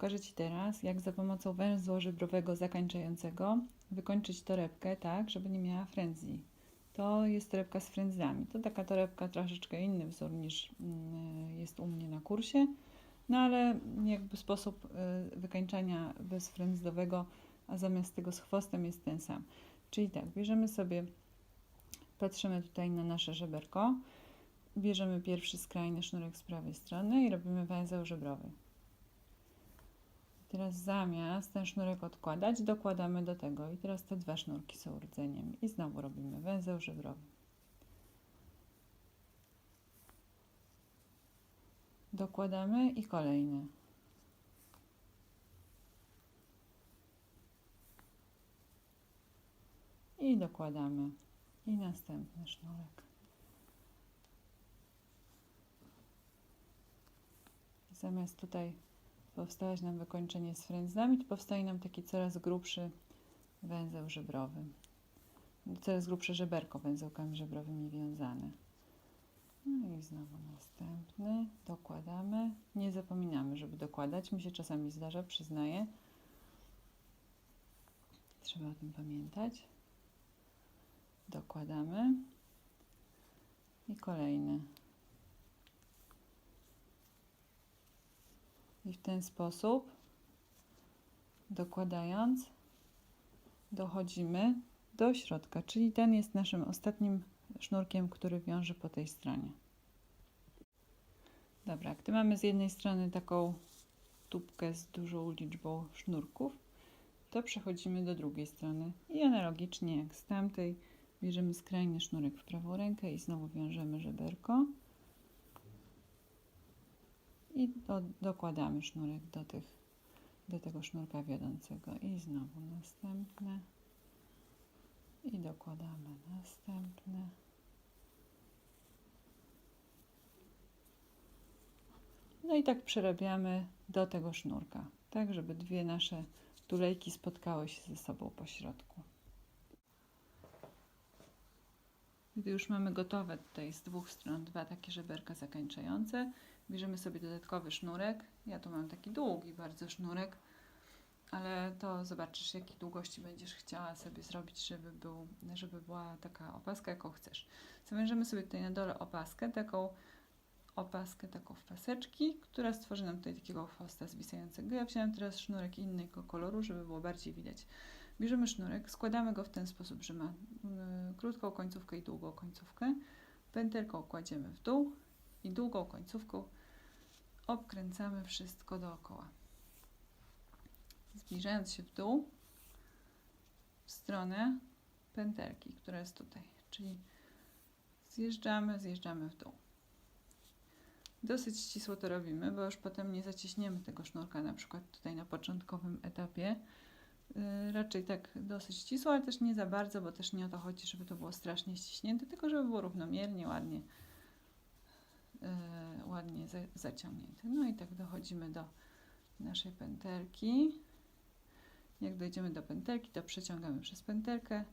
Pokażę Ci teraz, jak za pomocą węzła żebrowego zakończającego wykończyć torebkę tak, żeby nie miała frędzli. To jest torebka z frędzlami. To taka torebka troszeczkę inny wzór niż mm, jest u mnie na kursie, no ale jakby sposób y, wykańczania bezfrędzlowego, a zamiast tego z chwostem jest ten sam. Czyli tak, bierzemy sobie, patrzymy tutaj na nasze żeberko, bierzemy pierwszy skrajny sznurek z prawej strony i robimy węzeł żebrowy. Teraz zamiast ten sznurek odkładać, dokładamy do tego i teraz te dwa sznurki są rdzeniem i znowu robimy węzeł żebrowy. Dokładamy i kolejny. I dokładamy i następny sznurek. Zamiast tutaj powstawać nam wykończenie z frędzlami, to powstaje nam taki coraz grubszy węzeł żebrowy. Coraz grubsze żeberko węzełkami żebrowymi wiązane. No i znowu następny. Dokładamy. Nie zapominamy, żeby dokładać. Mi się czasami zdarza, przyznaję. Trzeba o tym pamiętać. Dokładamy. I kolejny. I w ten sposób, dokładając, dochodzimy do środka, czyli ten jest naszym ostatnim sznurkiem, który wiąże po tej stronie. Dobra, gdy mamy z jednej strony taką tubkę z dużą liczbą sznurków, to przechodzimy do drugiej strony i analogicznie jak z tamtej bierzemy skrajny sznurek w prawą rękę i znowu wiążemy żeberko i do, dokładamy sznurek do, tych, do tego sznurka wiodącego. I znowu następne. I dokładamy następne. No i tak przerabiamy do tego sznurka. Tak żeby dwie nasze tulejki spotkały się ze sobą po środku gdy już mamy gotowe tutaj z dwóch stron dwa takie żeberka zakończające Bierzemy sobie dodatkowy sznurek. Ja tu mam taki długi bardzo sznurek, ale to zobaczysz, jakiej długości będziesz chciała sobie zrobić, żeby, był, żeby była taka opaska, jaką chcesz. Zawężymy sobie tutaj na dole opaskę, taką opaskę taką w paseczki, która stworzy nam tutaj takiego chwosta zwisającego. Ja wziąłem teraz sznurek innego koloru, żeby było bardziej widać. Bierzemy sznurek, składamy go w ten sposób, że ma y, krótką końcówkę i długą końcówkę. Pętelką kładziemy w dół i długą końcówką obkręcamy wszystko dookoła. Zbliżając się w dół, w stronę pętelki, która jest tutaj, czyli zjeżdżamy, zjeżdżamy w dół. Dosyć ścisło to robimy, bo już potem nie zacieśniemy tego sznurka, na przykład tutaj na początkowym etapie. Yy, raczej tak dosyć ścisło, ale też nie za bardzo, bo też nie o to chodzi, żeby to było strasznie ściśnięte, tylko żeby było równomiernie, ładnie E, ładnie zaciągnięty. No i tak dochodzimy do naszej pętelki. Jak dojdziemy do pętelki, to przeciągamy przez pętelkę,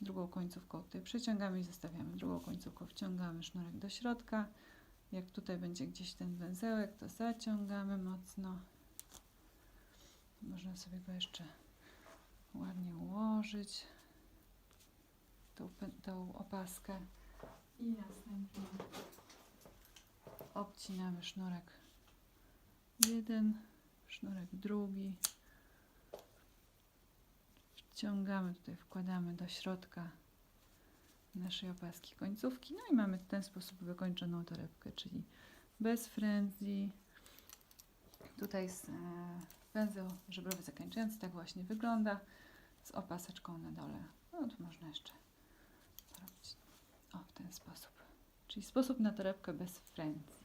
drugą końcówką tutaj przeciągamy i zostawiamy drugą końcówką, wciągamy sznurek do środka. Jak tutaj będzie gdzieś ten węzełek, to zaciągamy mocno. Można sobie go jeszcze ładnie ułożyć, tą, tą opaskę i następnie obcinamy sznurek jeden, sznurek drugi, wciągamy tutaj, wkładamy do środka naszej opaski końcówki, no i mamy w ten sposób wykończoną torebkę, czyli bez frędzi. Tutaj jest węzeł żebrowy zakończający, tak właśnie wygląda, z opaseczką na dole. No tu można jeszcze robić o, w ten sposób. Czyli sposób na torebkę bez frędzi.